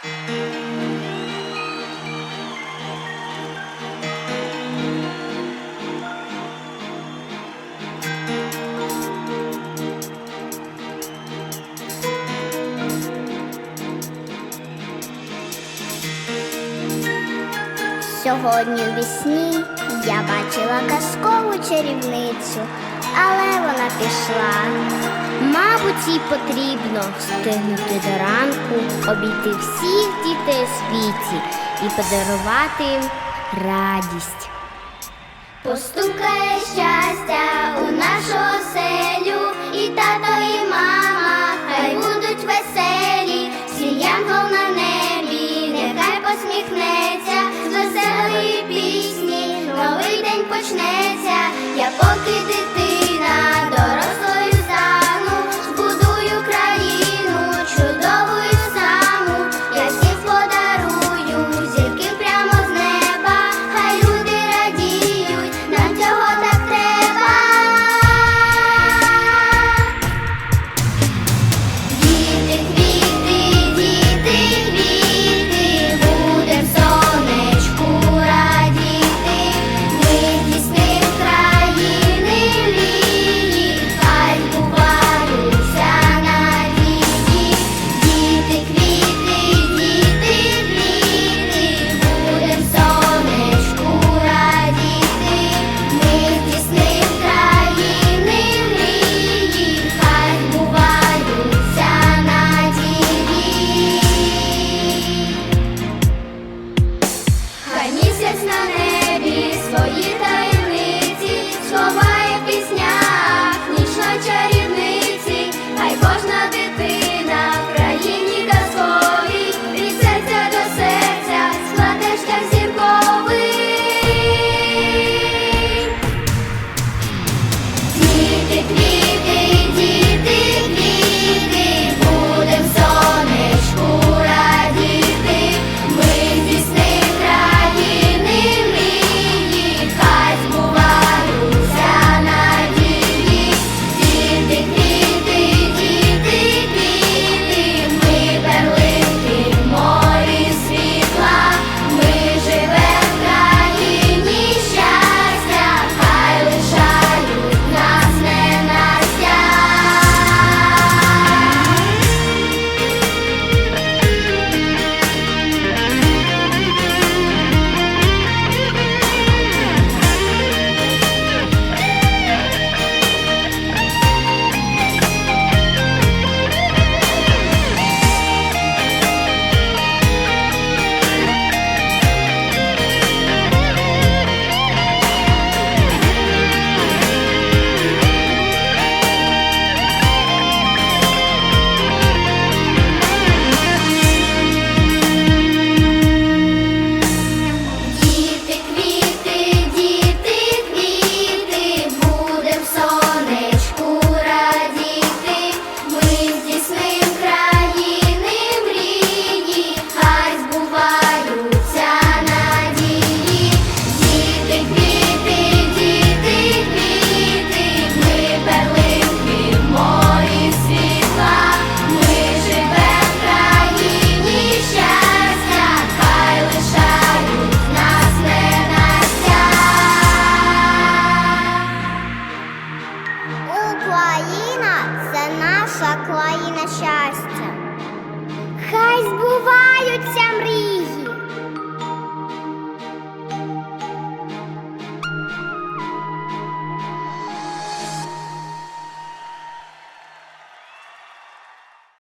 Сьогодні в вісні я бачила казкову чарівницю але вона пішла. Мабуть, їй потрібно встигнути до ранку, обійти всіх дітей у світі і подарувати їм радість. Постукає щастя у нашого. щастя. Хай збуваються мрії.